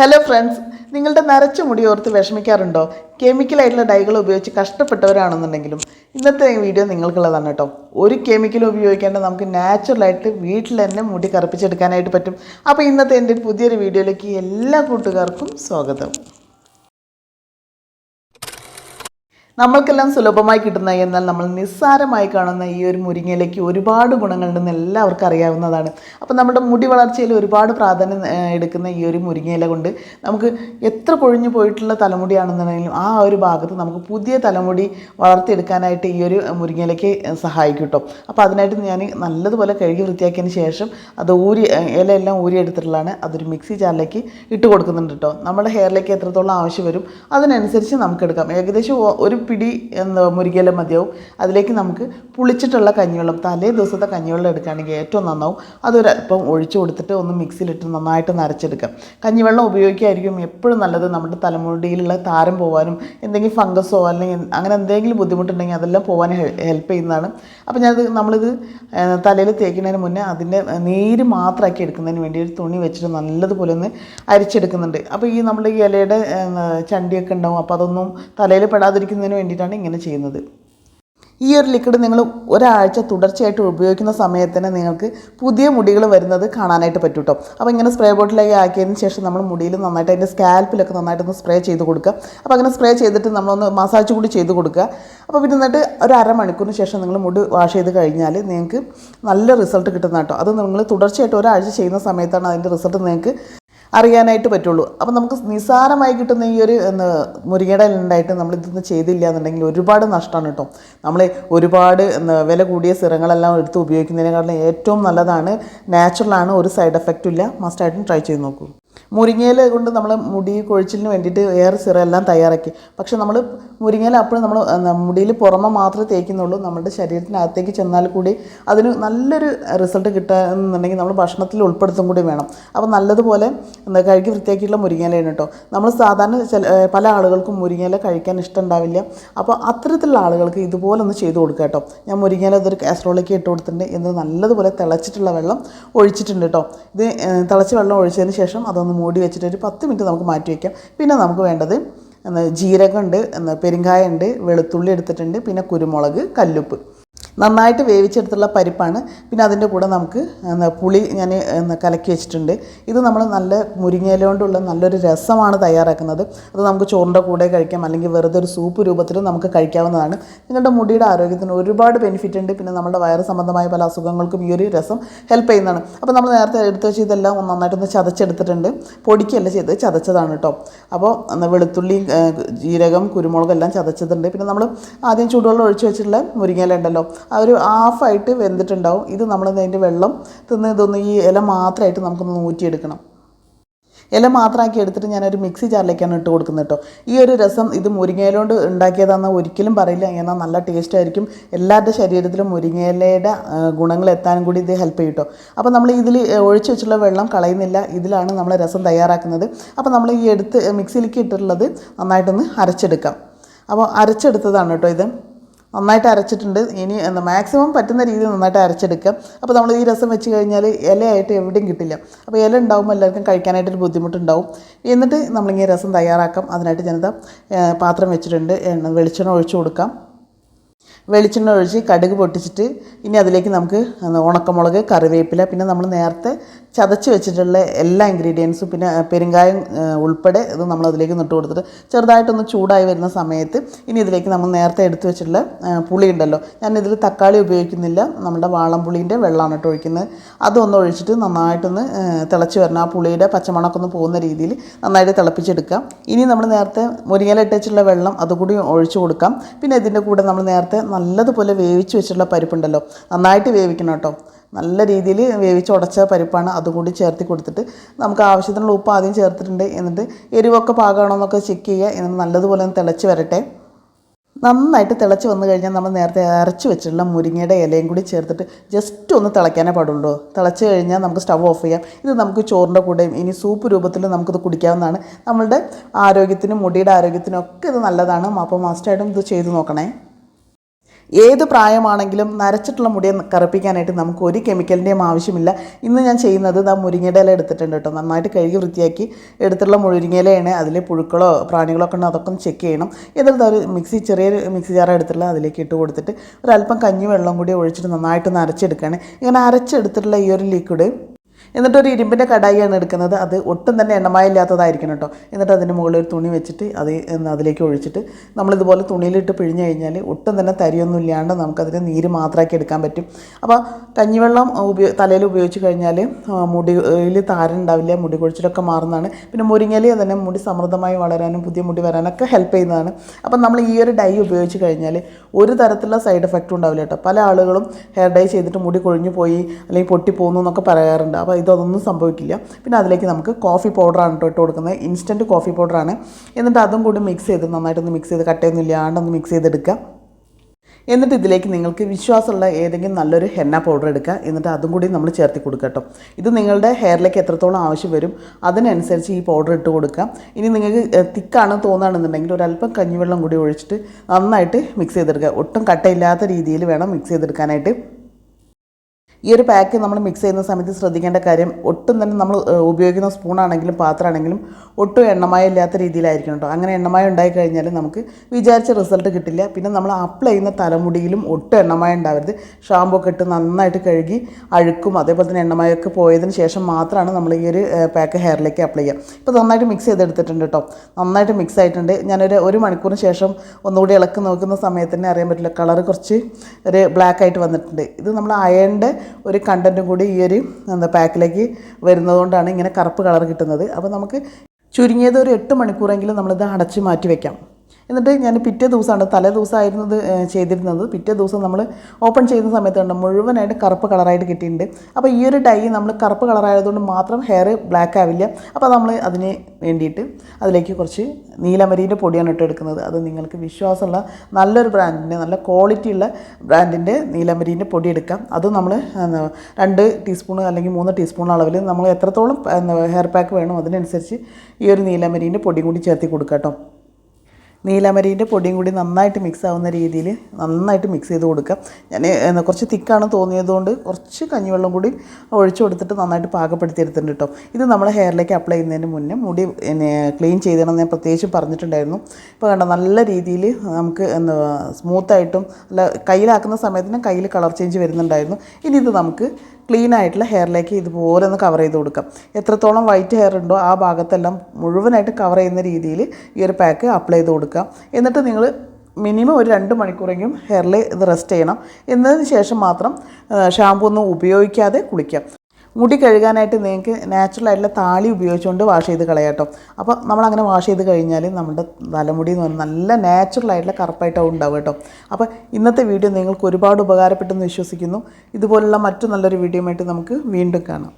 Hello friends നിങ്ങളുടെ നരച്ച മുടി ഓർത്ത് വിഷമിക്കാറുണ്ടോ? കെമിക്കലായിട്ടുള്ള ഡൈകൾ ഉപയോഗിച്ച് കഷ്ടപ്പെട്ടവരാണെന്നുണ്ടെങ്കിലും ഇന്നത്തെ വീഡിയോ നിങ്ങൾക്കുള്ളതാണ് കേട്ടോ. ഒരു കെമിക്കലും ഉപയോഗിക്കാണ്ട് നമുക്ക് നാച്ചുറലായിട്ട് വീട്ടിൽ തന്നെ മുടി കറുപ്പിച്ചെടുക്കാനായിട്ട് പറ്റും. അപ്പോൾ ഇന്നത്തെ എന്റെ പുതിയൊരു വീഡിയോയിലേക്ക് എല്ലാ കൂട്ടുകാർക്കും സ്വാഗതം. നമ്മൾക്കെല്ലാം സുലഭമായി കിട്ടുന്ന എന്നാൽ നമ്മൾ നിസ്സാരമായി കാണുന്ന ഈ ഒരു മുരിങ്ങയിലേക്ക് ഒരുപാട് ഗുണങ്ങളുണ്ടെന്ന് എല്ലാവർക്കും അറിയാവുന്നതാണ്. അപ്പോൾ നമ്മുടെ മുടി വളർച്ചയിൽ ഒരുപാട് പ്രാധാന്യം എടുക്കുന്ന ഈ ഒരു മുരിങ്ങയില കൊണ്ട് നമുക്ക് എത്ര കൊഴിഞ്ഞു പോയിട്ടുള്ള തലമുടിയാണെന്നുണ്ടെങ്കിലും ആ ഒരു ഭാഗത്ത് നമുക്ക് പുതിയ തലമുടി വളർത്തിയെടുക്കാനായിട്ട് ഈ ഒരു മുരിങ്ങയിലേക്ക് സഹായിക്കും കേട്ടോ അപ്പോൾ അതിനായിട്ട് ഞാൻ നല്ലതുപോലെ കഴുകി വൃത്തിയാക്കിയതിന് ശേഷം അത് ഊരി ഇലയെല്ലാം ഊരി എടുത്തിട്ടുള്ളതാണ് അതൊരു മിക്സി ജാറിലേക്ക് ഇട്ട് കൊടുക്കുന്നുണ്ട് കേട്ടോ നമ്മുടെ ഹെയറിലേക്ക് എത്രത്തോളം ആവശ്യം വരും അതിനനുസരിച്ച് നമുക്ക് എടുക്കാം ഏകദേശം ഒരു പിടി മുരികയില മതിയാവും. അതിലേക്ക് നമുക്ക് പുളിച്ചിട്ടുള്ള കഞ്ഞിവെള്ളം തലേ ദിവസത്തെ കഞ്ഞിവെള്ളം എടുക്കുകയാണെങ്കിൽ ഏറ്റവും നന്നാവും. അതൊരല്പം ഒഴിച്ചു കൊടുത്തിട്ട് ഒന്ന് മിക്സിയിലിട്ട് നന്നായിട്ട് നരച്ചെടുക്കാം കഞ്ഞിവെള്ളം ഉപയോഗിക്കുകയായിരിക്കും എപ്പോഴും നല്ലത് നമ്മുടെ തലമുടിയിലുള്ള താരം പോകാനും എന്തെങ്കിലും ഫംഗസോ അല്ലെങ്കിൽ അങ്ങനെ എന്തെങ്കിലും ബുദ്ധിമുട്ടുണ്ടെങ്കിൽ അതെല്ലാം പോകാൻ ഹെൽപ്പ് ചെയ്യുന്നതാണ്. അപ്പോൾ ഞാനത് നമ്മളിത് തലയിൽ തേക്കുന്നതിന് മുന്നേ അതിന്റെ നീര് മാത്രമാക്കി എടുക്കുന്നതിന് വേണ്ടി ഒരു തുണി വെച്ചിട്ട് നല്ലതുപോലെ ഒന്ന് അരിച്ചെടുക്കുന്നുണ്ട്. അപ്പോൾ ഈ നമ്മുടെ ഈ ഇലയുടെ ചണ്ടിയൊക്കെ ഉണ്ടാവും. അപ്പോൾ അതൊന്നും തലയിൽ പെടാതിരിക്കുന്നതിന് വേണ്ടിയിട്ടാണ് ഇങ്ങനെ ചെയ്യുന്നത്. ഈ ഒരു ലിക്വിഡ് നിങ്ങൾ ഒരാഴ്ച തുടർച്ചയായിട്ട് ഉപയോഗിക്കുന്ന സമയത്ത് തന്നെ നിങ്ങൾക്ക് പുതിയ മുടികൾ വരുന്നത് കാണാനായിട്ട് പറ്റും കേട്ടോ അപ്പോൾ ഇങ്ങനെ സ്പ്രേ ബോട്ടിലേക്ക് ആക്കിയതിന് ശേഷം നമ്മൾ മുടിയിൽ നന്നായിട്ട് അതിന്റെ സ്കാൽപ്പിലൊക്കെ നന്നായിട്ടൊന്ന് സ്പ്രേ ചെയ്ത് കൊടുക്കുക. അപ്പോൾ അങ്ങനെ സ്പ്രേ ചെയ്തിട്ട് നമ്മളൊന്ന് മസാജ് കൂടി ചെയ്ത് കൊടുക്കുക. അപ്പോൾ പിന്നെ എന്നിട്ട് ഒരു അരമണിക്കൂറിന് ശേഷം നിങ്ങൾ മുടി വാഷ് ചെയ്ത് കഴിഞ്ഞാൽ നിങ്ങൾക്ക് നല്ല റിസൾട്ട് കിട്ടുന്ന കേട്ടോ അത് നിങ്ങൾ തുടർച്ചയായിട്ട് ഒരാഴ്ച ചെയ്യുന്ന സമയത്താണ് അതിന്റെ റിസൾട്ട് നിങ്ങൾക്ക് അറിയാനായിട്ട് പറ്റുള്ളൂ. അപ്പം നമുക്ക് നിസ്സാരമായി കിട്ടുന്ന ഈ ഒരു മുരിങ്ങയുടെ ഉണ്ടായിട്ട് നമ്മൾ ഇതൊന്നും ചെയ്തില്ല എന്നുണ്ടെങ്കിൽ ഒരുപാട് നഷ്ടമാണ് കേട്ടോ. നമ്മൾ ഒരുപാട് വില കൂടിയ സിറങ്ങളെല്ലാം എടുത്ത് ഉപയോഗിക്കുന്നതിനേക്കാളും ഏറ്റവും നല്ലതാണ്. നാച്ചുറലാണ് ഒരു സൈഡ് എഫക്റ്റും ഇല്ല. മസ്റ്റായിട്ടും ട്രൈ ചെയ്ത് നോക്കൂ. മുരിങ്ങയില കൊണ്ട് നമ്മൾ മുടി കൊഴിച്ചിലിന് വേണ്ടിയിട്ട് എയർ സിറം എല്ലാം തയ്യാറാക്കി. പക്ഷെ നമ്മൾ മുരിങ്ങയില അപ്പോഴും നമ്മൾ മുടിയിൽ പുറമെ മാത്രമേ തേക്കുന്നുള്ളൂ. നമ്മുടെ ശരീരത്തിനകത്തേക്ക് ചെന്നാൽ കൂടി അതിന് നല്ലൊരു റിസൾട്ട് കിട്ടുകയെന്നുണ്ടെങ്കിൽ നമ്മൾ ഭക്ഷണത്തിൽ ഉൾപ്പെടുത്തും കൂടി വേണം. അപ്പോൾ നല്ലതുപോലെ എന്താ കഴുകി വൃത്തിയാക്കിയിട്ടുള്ള മുരിങ്ങയിലയാണ് കേട്ടോ നമ്മൾ സാധാരണ ചില പല ആളുകൾക്കും മുരിങ്ങയില കഴിക്കാൻ ഇഷ്ടം ഉണ്ടാവില്ല. അപ്പോൾ അത്തരത്തിലുള്ള ആളുകൾക്ക് ഇതുപോലെ ഒന്ന് ചെയ്തു കൊടുക്കുക കേട്ടോ ഞാൻ മുരിങ്ങയില ഇതൊരു കാസറോളിലേക്ക് ഇട്ട് കൊടുത്തിട്ടുണ്ട്. എന്ന് നല്ലതുപോലെ തിളച്ചിട്ടുള്ള വെള്ളം ഒഴിച്ചിട്ടുണ്ട് കേട്ടോ ഇത് തിളച്ച വെള്ളം ഒഴിച്ചതിന് ശേഷം അതൊന്ന് മൂടി വെച്ചിട്ട് ഒരു പത്ത് മിനിറ്റ് നമുക്ക് മാറ്റി വയ്ക്കാം പിന്നെ നമുക്ക് വേണ്ടത് ജീരകമുണ്ട് പെരുങ്കായുണ്ട് വെളുത്തുള്ളി എടുത്തിട്ടുണ്ട് പിന്നെ കുരുമുളക് കല്ലുപ്പ്. നന്നായിട്ട് വേവിച്ചെടുത്തുള്ള പരിപ്പാണ്. പിന്നെ അതിന്റെ കൂടെ നമുക്ക് പുളി ഞാൻ കലക്കി വെച്ചിട്ടുണ്ട്. ഇത് നമ്മൾ നല്ല മുരിങ്ങയില കൊണ്ടുള്ള നല്ലൊരു രസമാണ് തയ്യാറാക്കുന്നത്. അത് നമുക്ക് ചോറിന്റെ കൂടെ കഴിക്കാം അല്ലെങ്കിൽ വെറുതെ ഒരു സൂപ്പ് രൂപത്തിൽ നമുക്ക് കഴിക്കാവുന്നതാണ്. നിങ്ങളുടെ മുടിയുടെ ആരോഗ്യത്തിന് ഒരുപാട് ബെനിഫിറ്റ് ഉണ്ട്. പിന്നെ നമ്മുടെ വയറ് സംബന്ധമായ പല അസുഖങ്ങൾക്കും ഈ ഒരു രസം ഹെൽപ്പ് ചെയ്യുന്നതാണ്. അപ്പോൾ നമ്മൾ നേരത്തെ എടുത്ത് വെച്ച് ഇതെല്ലാം നന്നായിട്ടൊന്ന് ചതച്ചെടുത്തിട്ടുണ്ട്. പൊടിക്കല്ല ചെയ്ത് ചതച്ചതാണ് കേട്ടോ അപ്പോൾ വെളുത്തുള്ളി ജീരകം കുരുമുളക് എല്ലാം ചതച്ചതുണ്ട്. പിന്നെ നമ്മൾ ആദ്യം ചൂടുവെള്ളം ഒഴിച്ച് വെച്ചിട്ടുള്ള മുരിങ്ങയില ഉണ്ടല്ലോ ഒരു ഹാഫായിട്ട് വെന്തിട്ടുണ്ടാവും. ഇത് നമ്മൾ അതിന്റെ വെള്ളം തിന്ന് ഇതൊന്ന് ഈ ഇല മാത്രമായിട്ട് നമുക്കൊന്ന് ഊറ്റിയെടുക്കണം. ഇല മാത്രമാക്കി എടുത്തിട്ട് ഞാനൊരു മിക്സി ജാറിലേക്കാണ് ഇട്ട് കൊടുക്കുന്നത് കേട്ടോ. ഈ ഒരു രസം ഇത് മുരിങ്ങയിലോണ്ട് ഉണ്ടാക്കിയതാന്ന് ഒരിക്കലും പറയില്ല. എന്നാൽ നല്ല ടേസ്റ്റ് ആയിരിക്കും. എല്ലാവരുടെ ശരീരത്തിലും മുരിങ്ങയിലയുടെ ഗുണങ്ങൾ എത്താനും കൂടി ഇത് ഹെൽപ്പ് ചെയ്യും അപ്പോൾ നമ്മൾ ഇതിൽ ഒഴിച്ച് വെച്ചുള്ള വെള്ളം കളയുന്നില്ല. ഇതിലാണ് നമ്മൾ രസം തയ്യാറാക്കുന്നത്. അപ്പോൾ നമ്മൾ ഈ എടുത്ത് മിക്സിയിലേക്ക് ഇട്ടിട്ടുള്ളത് നന്നായിട്ടൊന്ന് അരച്ചെടുക്കാം. അപ്പോൾ അരച്ചെടുത്തതാണ് കേട്ടോ ഇത്. നന്നായിട്ട് അരച്ചിട്ടുണ്ട്. ഇനി എന്താ മാക്സിമം പറ്റുന്ന രീതിയിൽ നന്നായിട്ട് അരച്ചെടുക്കുക അപ്പോൾ നമ്മൾ ഈ രസം വെച്ച് കഴിഞ്ഞാൽ ഇലയായിട്ട് എവിടെയും കിട്ടില്ല. അപ്പോൾ ഇല ഉണ്ടാകുമ്പോൾ എല്ലാവർക്കും കഴിക്കാനായിട്ടൊരു ബുദ്ധിമുട്ടുണ്ടാവും. എന്നിട്ട് നമ്മളിങ്ങനെ രസം തയ്യാറാക്കാം. അതിനായിട്ട് ഞാനിത് പാത്രം വെച്ചിട്ടുണ്ട്. എണ്ണ വെളിച്ചെണ്ണ ഒഴിച്ചു കൊടുക്കാം. വെളിച്ചെണ്ണ ഒഴിച്ച് കടുക് പൊട്ടിച്ചിട്ട് ഇനി അതിലേക്ക് നമുക്ക് ഉണക്കമുളക് കറിവേപ്പില പിന്നെ നമ്മൾ നേരത്തെ ചതച്ച് വെച്ചിട്ടുള്ള എല്ലാ ഇൻഗ്രീഡിയൻസും പിന്നെ പെരുങ്കായം ഉൾപ്പെടെ ഇത് നമ്മൾ അതിലേക്ക് നിട്ട് കൊടുത്തിട്ട് ചെറുതായിട്ടൊന്ന് ചൂടായി വരുന്ന സമയത്ത് ഇനി ഇതിലേക്ക് നമ്മൾ നേരത്തെ എടുത്തു വെച്ചിട്ടുള്ള പുളി ഉണ്ടല്ലോ. ഞാൻ ഇതിൽ തക്കാളി ഉപയോഗിക്കുന്നില്ല. നമ്മുടെ വാളംപുളീന്റെ വെള്ളമാണ് കേട്ടോ ഒഴിക്കുന്നത്. അതൊന്ന് ഒഴിച്ചിട്ട് നന്നായിട്ടൊന്ന് തിളച്ച് വരണം. ആ പുളിയുടെ പച്ചമണമൊക്കെ ഒന്ന് പോകുന്ന രീതിയിൽ നന്നായിട്ട് തിളപ്പിച്ചെടുക്കാം. ഇനി നമ്മൾ നേരത്തെ മുരിങ്ങല ഇട്ട് വെച്ചിട്ടുള്ള വെള്ളം അതുകൂടി ഒഴിച്ചു കൊടുക്കാം. പിന്നെ ഇതിന്റെ കൂടെ നമ്മൾ നേരത്തെ നല്ലതുപോലെ വേവിച്ച് വെച്ചിട്ടുള്ള പരിപ്പുണ്ടല്ലോ. നന്നായിട്ട് വേവിക്കണം കേട്ടോ. നല്ല രീതിയിൽ വേവിച്ച് ഉടച്ച പരിപ്പാണ് അതും കൂടി ചേർത്തി കൊടുത്തിട്ട് നമുക്ക് ആവശ്യത്തിനുള്ള ഉപ്പ് ആദ്യം ചേർത്തിട്ടുണ്ട് എന്നിട്ട് എരിവൊക്കെ പാകമാണോ എന്നൊക്കെ ചെക്ക് ചെയ്യുക. എന്നിട്ട് നല്ലതുപോലെ ഒന്ന് തിളച്ച് വരട്ടെ. നന്നായിട്ട് തിളച്ച് വന്നു കഴിഞ്ഞാൽ നമ്മൾ നേരത്തെ അരച്ച് വെച്ചിട്ടുള്ള മുരിങ്ങയുടെ ഇലയും കൂടി ചേർത്തിട്ട് ജസ്റ്റ് ഒന്ന് തിളയ്ക്കാനേ പാടുള്ളൂ. തിളച്ച് കഴിഞ്ഞാൽ നമുക്ക് സ്റ്റവ് ഓഫ് ചെയ്യാം. ഇത് നമുക്ക് ചോറിന്റെ കൂടെയും ഇനി സൂപ്പ് രൂപത്തിൽ നമുക്കിത് കുടിക്കാവുന്നതാണ്. നമ്മളുടെ ആരോഗ്യത്തിനും മുടിയുടെ ആരോഗ്യത്തിനും ഒക്കെ ഇത് നല്ലതാണ്. അപ്പോൾ മസ്റ്റായിട്ടും ഇത് ചെയ്ത് നോക്കണേ. ഏത് പ്രായമാണെങ്കിലും നരച്ചിട്ടുള്ള മുടിയെ കറുപ്പിക്കാനായിട്ട് നമുക്ക് ഒരു കെമിക്കലിന്റെയും ആവശ്യമില്ല. ഇന്ന് ഞാൻ ചെയ്യുന്നത് ആ മുരിങ്ങയുടെ ഇല എടുത്തിട്ടുണ്ട് കേട്ടോ. നന്നായിട്ട് കഴുകി വൃത്തിയാക്കി എടുത്തിട്ടുള്ള മുരിങ്ങയിലയാണ്. അതിൽ പുഴുക്കളോ പ്രാണികളോ ഒക്കെ ഉണ്ടോ അതൊക്കെ ചെക്ക് ചെയ്യണം. എന്നിട്ട് ഒരു മിക്സി ചെറിയൊരു മിക്സി ജാർ എടുത്തിട്ടുള്ള അതിലേക്ക് ഇട്ട് കൊടുത്തിട്ട് ഒരല്പം കഞ്ഞി വെള്ളം കൂടി ഒഴിച്ചിട്ട് നന്നായിട്ട് അരച്ചെടുക്കുകയാണ്. ഇങ്ങനെ അരച്ചെടുത്തിട്ടുള്ള ഈ ഒരു ലിക്വിഡ് എന്നിട്ട് ഒരു ഇരുമ്പിന്റെ കടായിയാണ് എടുക്കുന്നത്. അത് ഒട്ടും തന്നെ എണ്ണമയമില്ലാത്തതായിരിക്കണം കേട്ടോ. എന്നിട്ട് അതിന്റെ മുകളിൽ ഒരു തുണി വെച്ചിട്ട് അത് അതിലേക്ക് ഒഴിച്ചിട്ട് നമ്മളിതുപോലെ തുണിയിലിട്ട് പിഴിഞ്ഞു കഴിഞ്ഞാൽ ഒട്ടും തന്നെ തരിയൊന്നും ഇല്ലാണ്ട് നമുക്കതിന് നീര് മാത്രമാക്കി എടുക്കാൻ പറ്റും. അപ്പോൾ കഞ്ഞിവെള്ളം ഉപയോ തലയിൽ ഉപയോഗിച്ച് കഴിഞ്ഞാൽ മുടിയിൽ താരനുണ്ടാവില്ല മുടി കൊഴിച്ചിലൊക്കെ മാറുന്നതാണ്. പിന്നെ മുരിങ്ങയില തന്നെ മുടി സമൃദ്ധമായി വളരാനും പുതിയ മുടി വരാനൊക്കെ ഹെൽപ്പ് ചെയ്യുന്നതാണ്. അപ്പം നമ്മൾ ഈ ഒരു ഡൈ ഉപയോഗിച്ച് കഴിഞ്ഞാൽ ഒരു തരത്തിലുള്ള സൈഡ് എഫക്റ്റും ഉണ്ടാവില്ല കേട്ടോ. പല ആളുകളും ഹെയർ ഡൈ ചെയ്തിട്ട് മുടി കൊഴിഞ്ഞു പോയി അല്ലെങ്കിൽ പൊട്ടിപ്പോകുന്നു എന്നൊക്കെ പറയാറുണ്ട്. അപ്പോൾ ഇതൊന്നും സംഭവിക്കില്ല. പിന്നെ അതിലേക്ക് നമുക്ക് കോഫി പൗഡറാണ് കേട്ടോ ഇട്ട് കൊടുക്കുന്നത്. ഇൻസ്റ്റന്റ് കോഫി പൗഡറാണ് എന്നിട്ട് അതും കൂടി മിക്സ് ചെയ്ത് നന്നായിട്ടൊന്ന് മിക്സ് ചെയ്ത് കട്ടയൊന്നും ഇല്ലാണ്ടൊന്ന് മിക്സ് ചെയ്തെടുക്കുക. എന്നിട്ട് ഇതിലേക്ക് നിങ്ങൾക്ക് വിശ്വാസമുള്ള ഏതെങ്കിലും നല്ലൊരു ഹെന്ന പൗഡർ എടുക്കുക. എന്നിട്ട് അതും കൂടി നമ്മൾ ചേർത്തി കൊടുക്കുക ഇത് നിങ്ങളുടെ ഹെയറിലേക്ക് എത്രത്തോളം ആവശ്യം വരും അതിനനുസരിച്ച് ഈ പൗഡർ ഇട്ട് കൊടുക്കുക. ഇനി നിങ്ങൾക്ക് തിക്കാണ് തോന്നുകയാണെന്നുണ്ടെങ്കിൽ ഒരല്പം കഞ്ഞിവെള്ളം കൂടി ഒഴിച്ചിട്ട് നന്നായിട്ട് മിക്സ് ചെയ്തെടുക്കുക. ഒട്ടും കട്ടയില്ലാത്ത രീതിയിൽ വേണം മിക്സ് ചെയ്തെടുക്കാനായിട്ട്. ഈ ഒരു പാക്ക് നമ്മൾ മിക്സ് ചെയ്യുന്ന സമയത്ത് ശ്രദ്ധിക്കേണ്ട കാര്യം ഒട്ടും തന്നെ നമ്മൾ ഉപയോഗിക്കുന്ന സ്പൂണാണെങ്കിലും പാത്രമാണെങ്കിലും ഒട്ടും എണ്ണമായ ഇല്ലാത്ത രീതിയിലായിരിക്കണം കേട്ടോ അങ്ങനെ എണ്ണമായ ഉണ്ടായി കഴിഞ്ഞാൽ നമുക്ക് വിചാരിച്ച റിസൾട്ട് കിട്ടില്ല. പിന്നെ നമ്മൾ അപ്ലൈ ചെയ്യുന്ന തലമുടിയിലും ഒട്ടും എണ്ണമായ ഉണ്ടാവരുത്. ഷാമ്പു ഒക്കെ ഇട്ട് നന്നായിട്ട് കഴുകി അഴുക്കും. അതേപോലെ തന്നെ എണ്ണമയൊക്കെ പോയതിന് ശേഷം മാത്രമാണ് നമ്മൾ ഈ ഒരു പാക്ക് ഹെയറിലേക്ക് അപ്ലൈ ചെയ്യുക. ഇപ്പോൾ നന്നായിട്ട് മിക്സ് ചെയ്തെടുത്തിട്ടുണ്ട് കേട്ടോ നന്നായിട്ട് മിക്സ് ആയിട്ടുണ്ട്. ഞാനൊരു ഒരു മണിക്കൂറിന് ശേഷം ഒന്നുകൂടി ഇളക്കി നോക്കുന്ന സമയത്ത് തന്നെ അറിയാൻ പറ്റില്ല. കളർ കുറച്ച് ഒരു ബ്ലാക്ക് ആയിട്ട് വന്നിട്ടുണ്ട്. ഇത് നമ്മൾ അയണിന്റെ ഒരു കണ്ടന്റും കൂടി ഈ ഒരു എന്താ പാക്കിലേക്ക് വരുന്നതുകൊണ്ടാണ് ഇങ്ങനെ കറുപ്പ് കളർ കിട്ടുന്നത്. അപ്പോൾ നമുക്ക് ചുരുങ്ങിയത് ഒരു എട്ട് മണിക്കൂറെങ്കിലും നമ്മളിത് അടച്ച് മാറ്റി വെക്കാം. എന്നിട്ട് ഞാൻ പിറ്റേ ദിവസമാണ് തലേ ദിവസമായിരുന്നു ഇത് ചെയ്തിരുന്നത്. പിറ്റേ ദിവസം നമ്മൾ ഓപ്പൺ ചെയ്യുന്ന സമയത്ത് കണ്ട് മുഴുവനായിട്ട് കറുപ്പ് കളറായിട്ട് കിട്ടിയിട്ടുണ്ട്. അപ്പോൾ ഈ ഒരു ടൈ നമ്മൾ കറുപ്പ് കളറായതുകൊണ്ട് മാത്രം ഹെയർ ബ്ലാക്ക് ആവില്ല. അപ്പോൾ നമ്മൾ അതിന് വേണ്ടിയിട്ട് അതിലേക്ക് കുറച്ച് നീലമരീന്റെ പൊടിയാണ് ഇട്ട് എടുക്കുന്നത് അത് നിങ്ങൾക്ക് വിശ്വാസമുള്ള നല്ലൊരു ബ്രാൻഡിന്റെ നല്ല ക്വാളിറ്റി ഉള്ള ബ്രാൻഡിന്റെ നീലമരീന്റെ പൊടി എടുക്കാം. അത് നമ്മൾ രണ്ട് ടീസ്പൂൺ അല്ലെങ്കിൽ മൂന്ന് ടീസ്പൂൺ അളവിൽ നമ്മൾ എത്രത്തോളം ഹെയർ പാക്ക് വേണം അതിനനുസരിച്ച് ഈ ഒരു നീലമരീന്റെ പൊടി കൂടി ചേർത്തി കൊടുക്കാം കേട്ടോ. നീലമരീന്റെ പൊടിയും കൂടി നന്നായിട്ട് മിക്സ് ആവുന്ന രീതിയിൽ നന്നായിട്ട് മിക്സ് ചെയ്ത് കൊടുക്കാം ഞാൻ കുറച്ച് തിക്കാണ് തോന്നിയതുകൊണ്ട് കുറച്ച് കഞ്ഞിവെള്ളം കൂടി ഒഴിച്ചു കൊടുത്തിട്ട് നന്നായിട്ട് പാകപ്പെടുത്തി എടുത്തിട്ടുണ്ട് കേട്ടോ ഇത് നമ്മൾ ഹെയറിലേക്ക് അപ്ലൈ ചെയ്യുന്നതിന് മുന്നേ മുടി ക്ലീൻ ചെയ്തണം ഞാൻ പ്രത്യേകിച്ച് പറഞ്ഞിട്ടുണ്ടായിരുന്നു. ഇപ്പോൾ കണ്ട നല്ല രീതിയിൽ നമുക്ക് എന്താ സ്മൂത്തായിട്ടും അല്ല കയ്യിലാക്കുന്ന സമയത്തിന് കയ്യിൽ കളർ ചേഞ്ച് വരുന്നുണ്ടായിരുന്നു. ഇനി ഇത് നമുക്ക് ക്ലീൻ ആയിട്ടുള്ള ഹെയറിലേക്ക് ഇതുപോലെ ഒന്ന് കവർ ചെയ്ത് കൊടുക്കാം. എത്രത്തോളം വൈറ്റ് ഹെയർ ഉണ്ടോ ആ ഭാഗത്തെല്ലാം മുഴുവനായിട്ട് കവർ ചെയ്യുന്ന രീതിയിൽ ഈ ഒരു പാക്ക് അപ്ലൈ ചെയ്ത് കൊടുക്കാം. എന്നിട്ട് നിങ്ങൾ മിനിമം ഒരു രണ്ട് മണിക്കൂറെങ്കിലും ഹെയറിൽ ഇത് റെസ്റ്റ് ചെയ്യണം. എന്നതിന് ശേഷം മാത്രം ഷാമ്പു ഒന്നും ഉപയോഗിക്കാതെ കുളിക്കാം. മുടി കഴുകാനായിട്ട് നിങ്ങൾക്ക് നാച്ചുറൽ ആയിട്ടുള്ള താളി ഉപയോഗിച്ചുകൊണ്ട് വാഷ് ചെയ്ത് കളയാട്ടോ. അപ്പോൾ നമ്മൾ അങ്ങനെ വാഷ് ചെയ്ത് കഴിഞ്ഞാൽ നമ്മുടെ തലമുടി എന്ന് പറഞ്ഞാൽ നല്ല നാച്ചുറൽ ആയിട്ടുള്ള കറുപ്പായിട്ടാവും ഉണ്ടാവും കേട്ടോ. അപ്പോൾ ഇന്നത്തെ വീഡിയോ നിങ്ങൾക്ക് ഒരുപാട് ഉപകാരപ്പെട്ടെന്ന് വിശ്വസിക്കുന്നു. ഇതുപോലുള്ള മറ്റു നല്ലൊരു വീഡിയോ ആയിട്ട് നമുക്ക് വീണ്ടും കാണാം.